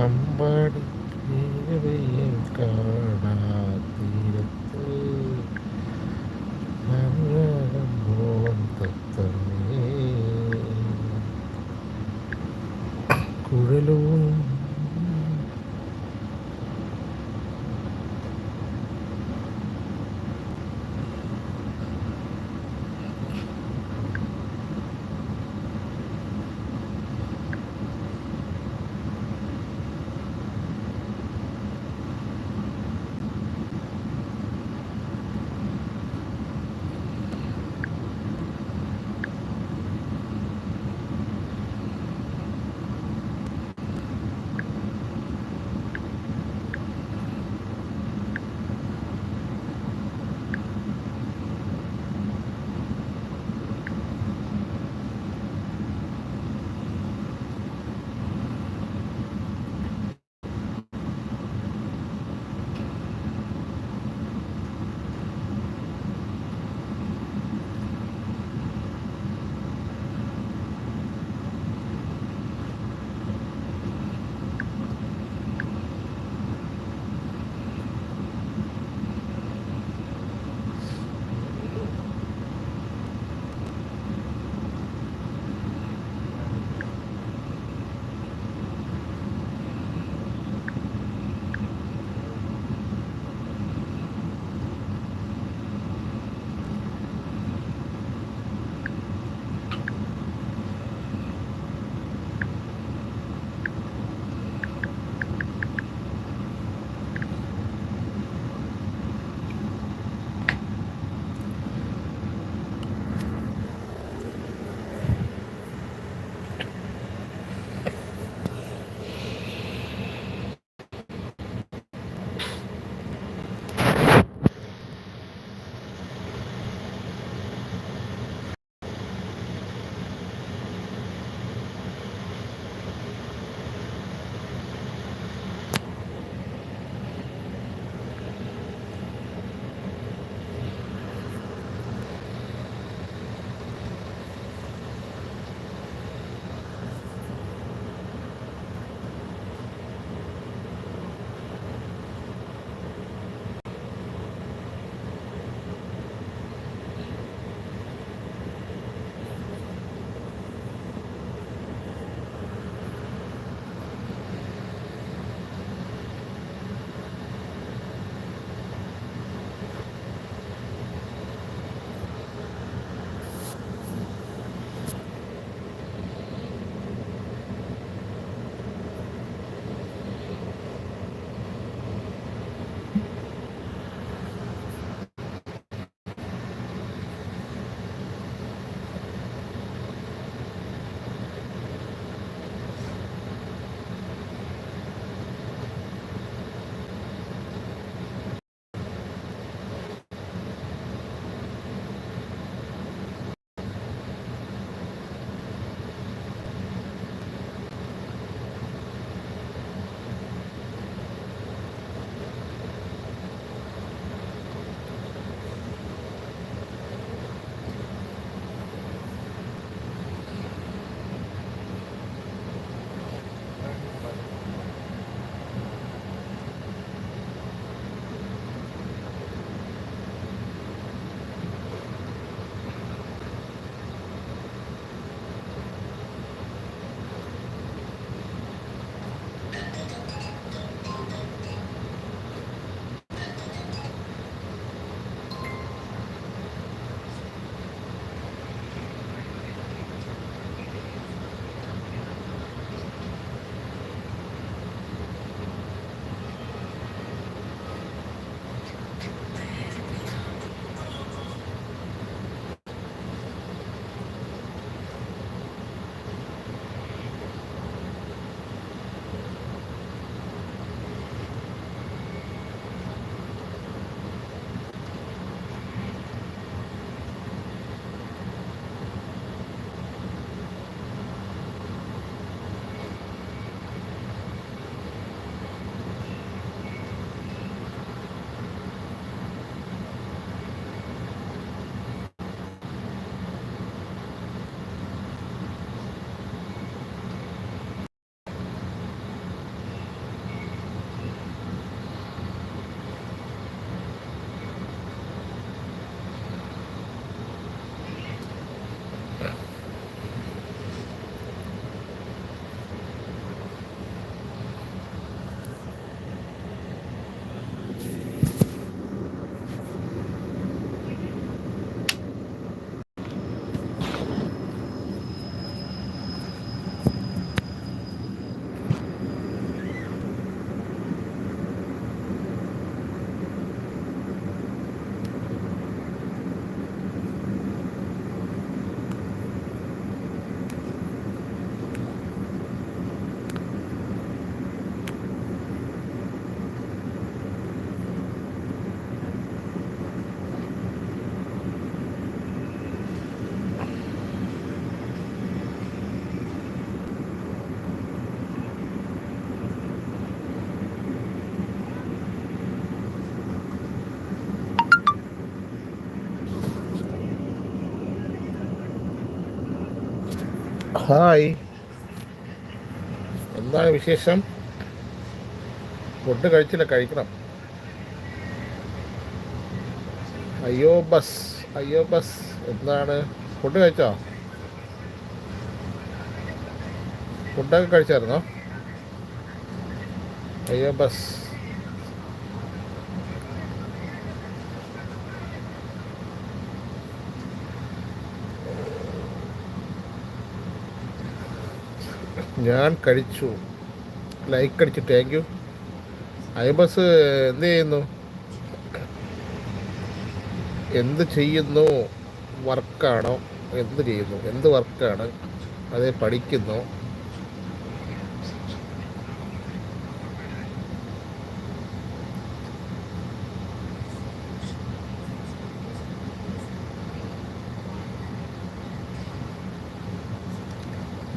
Ambadi തീരവയിൽ കാണാതീരത്ത് അനുരാഗമോൻ hi. എന്താണ് വിശേഷം? Food കഴിച്ചില്ല കഴിക്കണം. അയ്യോ ബസ്. അയ്യോ ബസ്. എന്താണ്? ഫുഡ് കഴിച്ചോ? ഫുഡൊക്കെ കഴിച്ചായിരുന്നോ? അയ്യോ ബസ്. ഞാൻ കഴിച്ചു. ലൈക്ക് അടിച്ചു. താങ്ക് യു ഐബസ് എന്ത് ചെയ്യുന്നു? എന്ത് ചെയ്യുന്നു? വർക്കാണോ എന്ത് ചെയ്യുന്നു? എന്ത് വർക്കാണ് അതേ പഠിക്കുന്നു.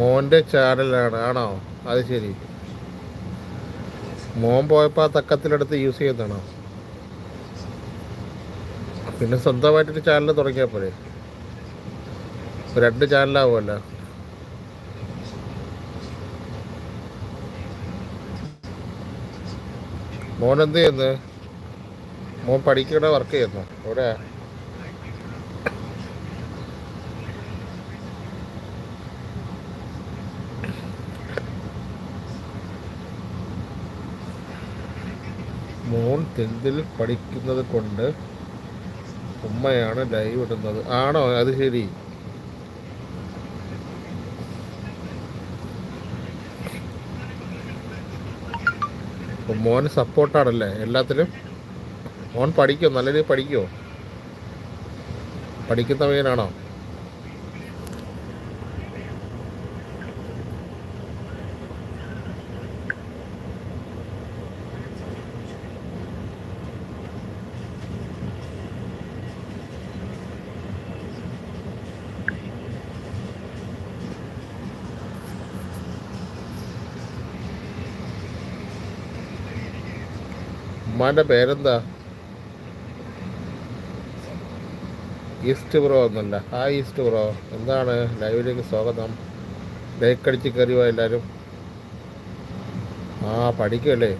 മോന്റെ ചാനലാണ് ആണോ? അത് ശരി. മോൻ പോയപ്പോൾ ആ തക്കത്തിലെടുത്ത് യൂസ് ചെയ്യുന്നതാണോ പിന്നെ സ്വന്തമായിട്ടൊരു ചാനൽ തുടങ്ങിയാൽ പോരെ? രണ്ട് ചാനലാവുമല്ലോ മോൻ എന്ത് ചെയ്യുന്നു? മോൻ പഠിക്കണ വർക്ക് ചെയ്യുന്നു. എവിടെ മോൻ ടെൻത്തിൽ പഠിക്കുന്നത് കൊണ്ട് ഉമ്മയാണ് ലൈവ് ഇടുന്നത്. ആണോ? അത് ശരി. മോൻ സപ്പോർട്ടാണല്ലേ എല്ലാത്തിലും? മോൻ പഠിക്കോ? നല്ല രീതിയിൽ പഠിക്കോ? പഠിക്കുന്ന പയ്യനാണോ? ഉമ്മാന്റെ പേരെന്താ? ഈസ്റ്റ് ബ്രോ എന്നല്ല. ആ ഈസ്റ്റ് ബ്രോ. എന്താണ്? ലൈവിലേക്ക് സ്വാഗതം. ലൈക്ക് അടിച്ച് കയറിയോ എല്ലാവരും ആ പഠിക്കല്ലേ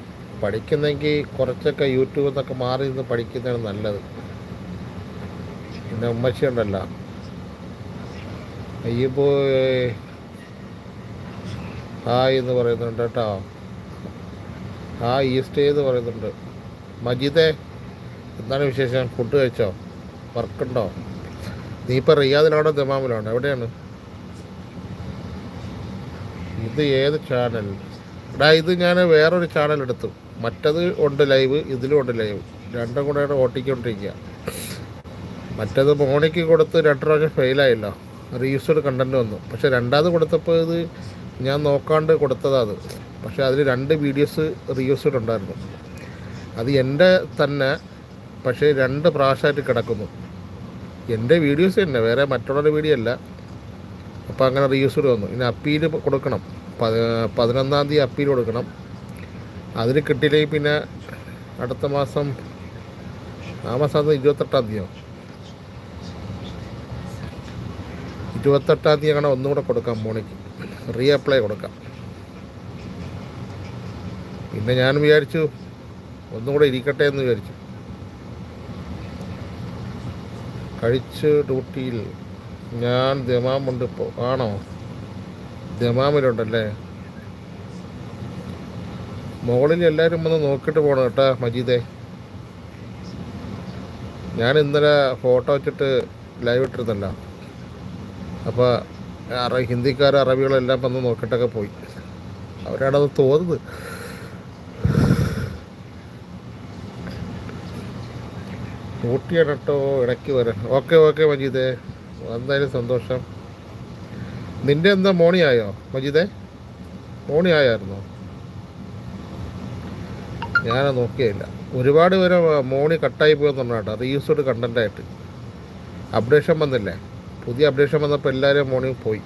പഠിക്കുന്നെങ്കിൽ കുറച്ചൊക്കെ യൂട്യൂബിൽ നിന്നൊക്കെ മാറി നിന്ന് പഠിക്കുന്നതാണ് നല്ലത്. പിന്നെ ഉമ്മച്ചി ഉണ്ടല്ലോ അയ്യപ്പോ ഹായ് എന്ന് പറയുന്നുണ്ട് കേട്ടോ. ആ ഈസ്റ്റേ എന്ന് പറയുന്നുണ്ട്. മജീദേ എന്താണ് വിശേഷം? ഫുഡ് കഴിച്ചോ? വർക്കുണ്ടോ? നീ ഇപ്പോൾ റിയാദിലാണോ ദമാമിലാണോ എവിടെയാണ്? ഇത് ഏത് ചാനൽ എടാ ഇത് ഞാൻ വേറൊരു ചാനൽ എടുത്തു. മറ്റത് ഉണ്ട് ലൈവ് ഇതിലും ഉണ്ട് ലൈവ് രണ്ടും കൂടെയാണ് ഓട്ടിക്കൊണ്ടിരിക്കുക മറ്റത് മോണിക്ക് കൊടുത്ത് രണ്ട് പ്രാവശ്യം ഫെയിലായല്ലോ റീയൂസ്ഡ് കണ്ടന്റ് വന്നു. പക്ഷെ രണ്ടാമത് കൊടുത്തപ്പോൾ ഇത് ഞാൻ നോക്കാണ്ട് കൊടുത്തതാണ് പക്ഷെ അതിൽ രണ്ട് വീഡിയോസ് റീയൂസ്ഡ് ഉണ്ടായിരുന്നു. അത് എന്റെ തന്നെ പക്ഷേ രണ്ട് പ്രാവശ്യമായിട്ട് കിടക്കുന്നു. എന്റെ വീഡിയോസ് തന്നെ വേറെ മറ്റുള്ളവരുടെ വീഡിയോ അല്ല. അപ്പോൾ അങ്ങനെ റീയൂസ്ഡ് വന്നു. ഇനി അപ്പീൽ കൊടുക്കണം. പതി- പതിനൊന്നാം തീയതി അപ്പീൽ കൊടുക്കണം. അതിന് കിട്ടിയില്ലെങ്കിൽ പിന്നെ അടുത്ത മാസം ആ മാസം ഇരുപത്തെട്ടാം തീയതിയോ? ഇരുപത്തെട്ടാം തീയതി അങ്ങനെ ഒന്നുകൂടെ കൊടുക്കാം മോണിക്ക്. റീ അപ്ലൈ കൊടുക്കാം. പിന്നെ ഞാൻ വിചാരിച്ചു ഒന്നും കൂടെ ഇരിക്കട്ടെ എന്ന് വിചാരിച്ചു. കഴിച്ച് ഡ്യൂട്ടിയിൽ ഞാൻ ദമാമുണ്ട് ഇപ്പോൾ ആണോ? ദമാമിലുണ്ടല്ലേ? മുകളിൽ എല്ലാവരും വന്ന് നോക്കിയിട്ട് പോകണം കേട്ടാ മജീദേ. ഞാൻ ഇന്നലെ ഫോട്ടോ വെച്ചിട്ട് ലൈവ് ഇട്ടിരുന്നല്ല. അപ്പോൾ അറ ഹിന്ദിക്കാർ അറബികളെല്ലാം വന്ന് നോക്കിയിട്ടൊക്കെ പോയി. അവരാണത് തോന്നുന്നത്. ഊട്ടിയാണ് കേട്ടോ ഇടയ്ക്ക് വരാം ഓക്കെ ഓക്കെ മജീദേ. എന്തായാലും സന്തോഷം. നിന്റെ എന്താ മോണി ആയോ? മജീദേ മോണി ആയായിരുന്നോ? ഞാൻ നോക്കിയില്ല ഒരുപാട് പേര് മോണി കട്ടായി പോയെന്ന് പറഞ്ഞ കേട്ടോ റീയൂസ്ഡ് കണ്ടന്റായിട്ട് അപ്ഡേഷൻ വന്നില്ലേ? പുതിയ അപ്ഡേഷൻ വന്നപ്പോൾ എല്ലാവരും മോണി പോയി.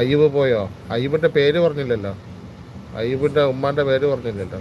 അയ്യൂബ് പോയോ? അയ്യൂബിന്റെ പേര് പറഞ്ഞില്ലല്ലോ. അയ്യൂബിന്റെ ഉമ്മാന്റെ പേര് പറഞ്ഞില്ലല്ലോ.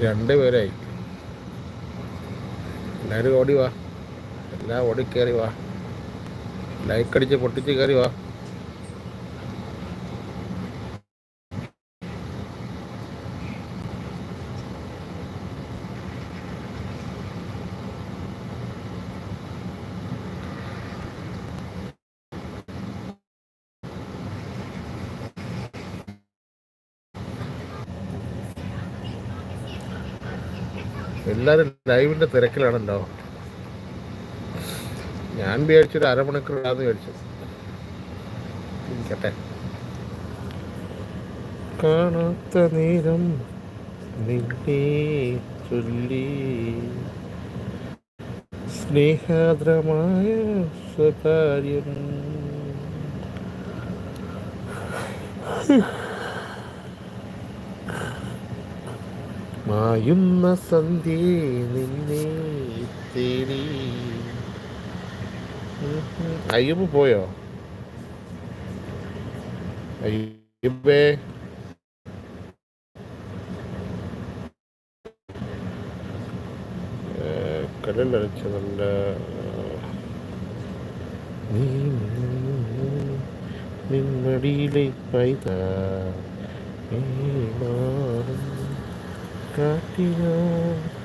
രണ്ട് പേരായി എല്ലാവരും ഓടി വാ. എല്ലാം ഓടി കയറി വാ. ലൈക്കടിച്ച് പൊട്ടിച്ച് കയറി വാ എല്ലാവരും ലൈവിന്റെ തിരക്കിലാണല്ലോ. ഞാൻ വിചാരിച്ചൊരു അരമണിക്കൂറാന്ന് വിചാരിച്ചു. ഇരിക്കട്ടെ. കാണാത്ത നേരം നിന്നെ ചൊല്ലി. സ്നേഹാദ്രമായ സ്വകാര്യം. മായുന്ന സന്ധ്യേ നിന്നെ അയ്യപ്പ പോയോ? അയ്യപ്പേ. കടലടച്ച നല്ല നീ നിന്നടിയിലെ പൈത കാട്ടിയ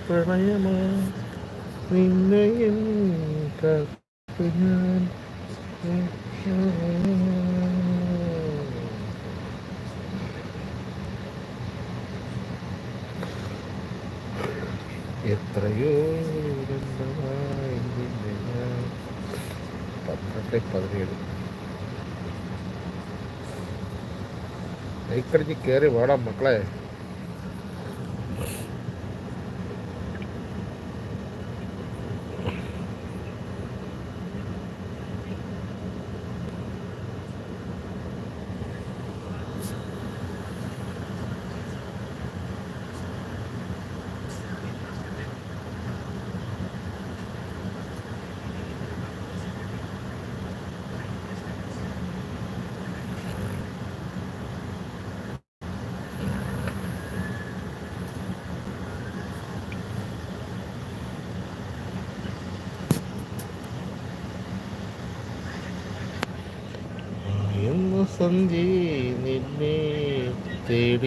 പ്രണയമാ. നിന്നെയും കാത്തിനാൻ എത്രയോ പന്ത്രണ്ട് പതിനേഴ്. ലൈക്കടിച്ച് കയറി വേണം മക്കളെ. മായുന്ന സന്ധ്യേ നിന്നെ തേടി